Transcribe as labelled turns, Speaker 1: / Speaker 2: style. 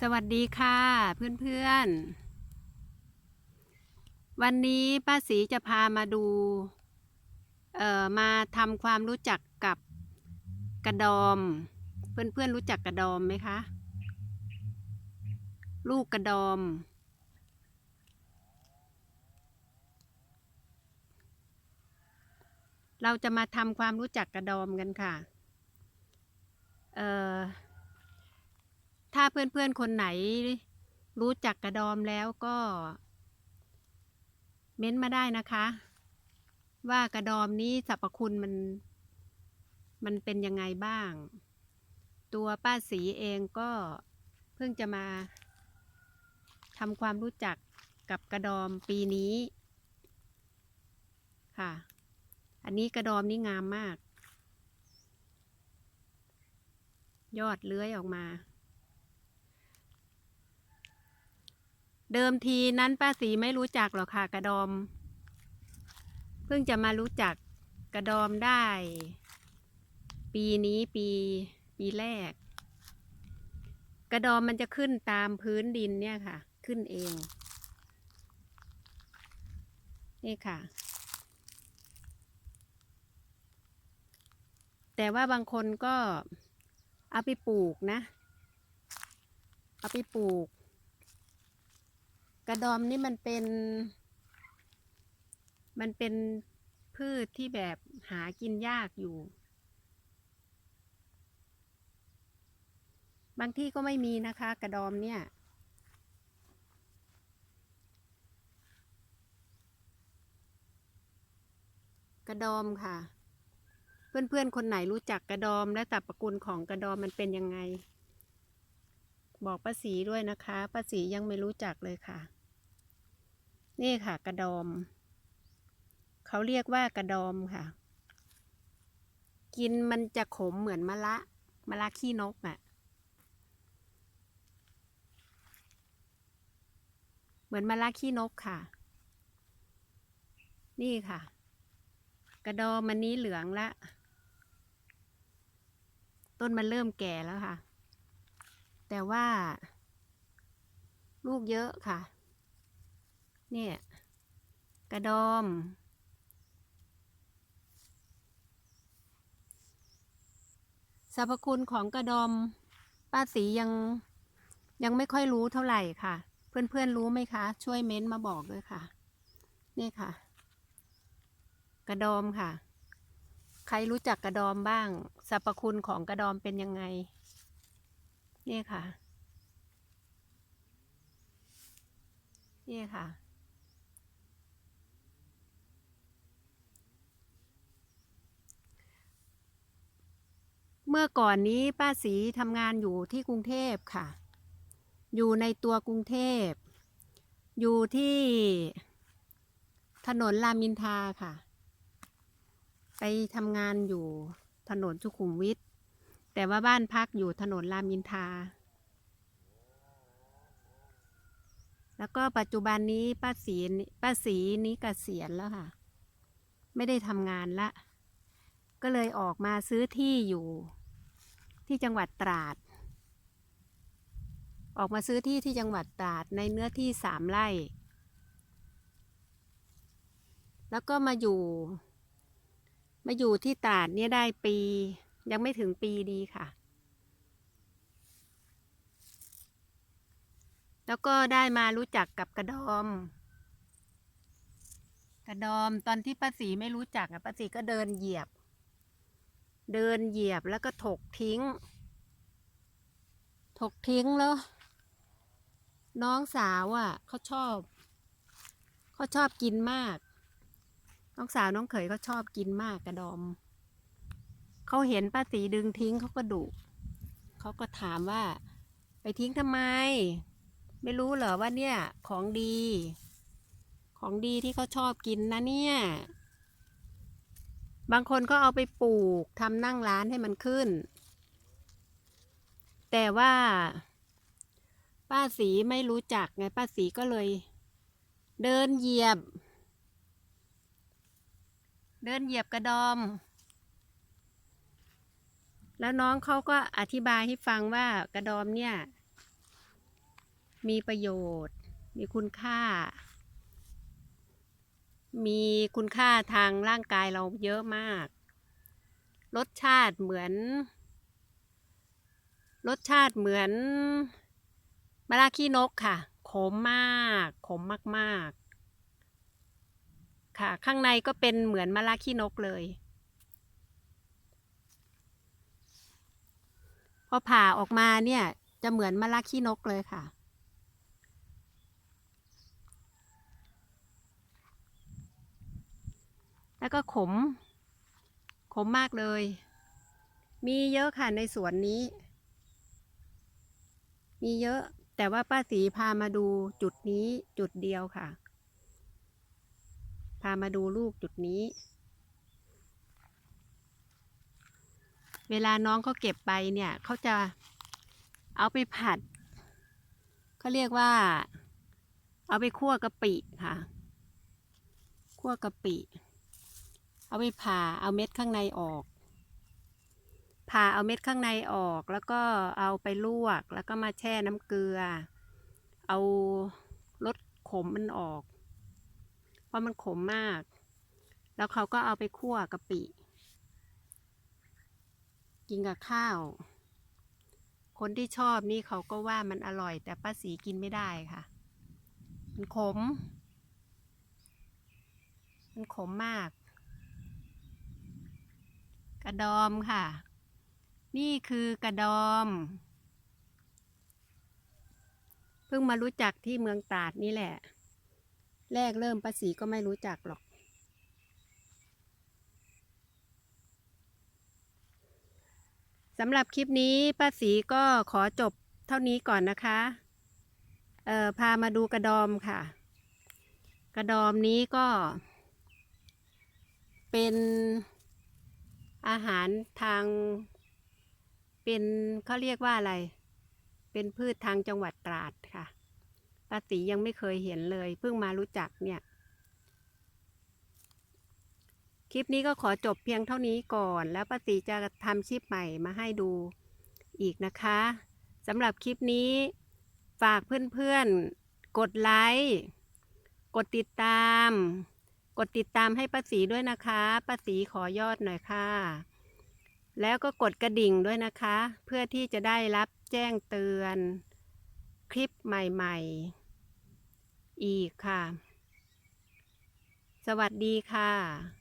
Speaker 1: สวัสดีค่ะเพื่อนๆ วันนี้ป้าศรีจะพามาดู เอ่อมาทำความรู้จักกับกระดอม เพื่อนๆรู้จักกระดอมไหมคะ ลูกกระดอม เราจะมาทำความรู้จักกระดอมกันค่ะ เอ่อ เพื่อนๆคนไหน รู้จักกระดอมแล้วก็ เม้นต์มาได้นะคะ ว่ากระดอมนี้สรรพคุณมัน มันเป็นยังไงบ้าง ตัวป้าสีเองก็เพิ่งจะมาทำความรู้จักกับกระดอมปีนี้ ค่ะ อันนี้กระดอมนี่งามมาก ยอดเลื้อยออกมา เดิมทีนั้นป้าสีไม่รู้จักหรอกค่ะกระดอม เพิ่งจะมารู้จักกระดอมได้ ปีนี้ปีปีแรก กระดอมมันจะขึ้นตามพื้นดินเนี่ยค่ะ ขึ้นเอง นี่ค่ะ แต่ว่าบางคนก็เอาไปปลูกนะ เอาไปปลูก กระดอมนี่มันเป็น มันเป็นพืชที่แบบหากินยากอยู่ บางที่ก็ไม่มีนะคะ กระดอมเนี่ย กระดอมค่ะ เพื่อนๆ คนไหนรู้จักกระดอมและสรรพคุณของกระดอมมันเป็นยังไง บอกป้าสีด้วยนะคะป้าสียังไม่รู้จักเลยค่ะ นี่ค่ะ กระดอม เขาเรียกว่ากระดอมค่ะ กินมันจะขมเหมือนมะละมะละขี้นกอะ่ะ เหมือนมะละขี้นกค่ะ นี่ค่ะ กระดอมมันนี้เหลืองละ ต้นมันเริ่มแก่แล้วค่ะ แต่ว่า ลูกเยอะค่ะ เนี่ย กระดอม สรรพคุณของกระดอม ป้าสียังยังไม่ค่อยรู้เท่าไหร่ค่ะ เพื่อนๆรู้ไหมคะ ช่วยเม้นต์มาบอกด้วยค่ะ นี่ค่ะ กระดอมค่ะ ใครรู้จักกระดอมบ้าง สรรพคุณของกระดอมเป็นยังไง นี่ค่ะนี่ค่ะ เมื่อก่อนนี้ป้าสีทำงานอยู่ที่กรุงเทพค่ะ อยู่ในตัวกรุงเทพ อยู่ที่ถนนรามินทาค่ะ ไปทำงานอยู่ถนนสุขุมวิท แต่ว่าบ้านพักอยู่ถนนรามินทา แล้วก็ปัจจุบันนี้ป้าสีป้าสีนี้เกษียณแล้วค่ะ ไม่ได้ทำงานละ ก็เลยออกมาซื้อที่อยู่ ที่จังหวัดตราด ออกมาซื้อที่ที่จังหวัดตราดในเนื้อที่สามไร่ แล้วก็มาอยู่ มาอยู่ที่ตราดเนี่ยได้ปี ยังไม่ถึงปีดีค่ะ แล้วก็ได้มารู้จักกับกระดอมกระดอมตอนที่ป้าสีไม่รู้จักอะป้าสีก็เดินเหยียบ เดินเหยียบแล้วก็ถกทิ้ง ถกทิ้งแล้ว น้องสาวอะเขาชอบเขาชอบกินมาก น้องสาวน้องเขยเขาชอบกินมากกระดอมเขาเห็นป้าสีดึงทิ้งเขาก็ดุเขาก็ถามว่า ไปทิ้งทำไม ไม่รู้เหรอว่าเนี่ยของดี ของดีที่เขาชอบกินนะเนี่ย บางคนก็เอาไปปลูกทำนั่งร้านให้มันขึ้น แต่ว่า ป้าสีไม่รู้จักไงป้าสีก็เลย เดินเหยียบ เดินเหยียบกระดอม แล้วน้องเขาก็อธิบายให้ฟังว่ากระดอมเนี่ย มีประโยชน์ มีคุณค่า มีคุณค่าทางร่างกายเราเยอะมาก รสชาติเหมือน รสชาติเหมือนมะระขี้นกค่ะ ขมมาก ขมมากๆ ค่ะ ข้างในก็เป็นเหมือนมะระขี้นกเลย พอผ่าออกมาเนี่ย จะเหมือนมะระขี้นกเลยค่ะ แล้วก็ขม ขมมากเลย มีเยอะค่ะในสวนนี้ มีเยอะ แต่ว่าป้าสีพามาดูจุดนี้จุดเดียวค่ะ พามาดูลูกจุดนี้ เวลาน้องเขาเก็บไปเนี่ยเขาจะเอาไปผัดเขาเรียกว่า เอาไปคั่วกะปิค่ะ คั่วกะปิ เอาไปผ่าเอาเม็ดข้างในออก ผ่าเอาเม็ดข้างในออก แล้วก็เอาไปลวก แล้วก็มาแช่น้ำเกลือ เอารสขมมันออก เพราะมันขมมาก แล้วเขาก็เอาไปคั่วกะปิ กินกับข้าว คนที่ชอบนี่เขาก็ว่ามันอร่อย แต่ป้าสีกินไม่ได้ค่ะ มันขม มันขมมาก กระดอมค่ะ นี่คือกระดอม เพิ่งมารู้จักที่เมืองตราดนี่แหละ แรกเริ่มป้าสีก็ไม่รู้จักหรอก สำหรับคลิปนี้ป้าสีก็ขอจบเท่านี้ก่อนนะคะเอ่อพามาดูกระดอมค่ะ กระดอมนี้ก็เป็น อาหารทาง เป็นเขาเรียกว่าอะไร เป็นพืชทางจังหวัดตราดค่ะป้าสียังไม่เคยเห็นเลย เพิ่งมารู้จักเนี่ย คลิปนี้ก็ขอจบเพียงเท่านี้ก่อน แล้วป้าสีจะทำคลิปใหม่มาให้ดูอีกนะคะสำหรับคลิปนี้ ฝากเพื่อนๆ กดไลค์ กดติดตาม กดติดตามให้ป้าสีด้วยนะคะป้าสีขอยอดหน่อยค่ะ แล้วก็กดกระดิ่งด้วยนะคะ เพื่อที่จะได้รับแจ้งเตือน คลิปใหม่ๆ อีกค่ะ สวัสดีค่ะ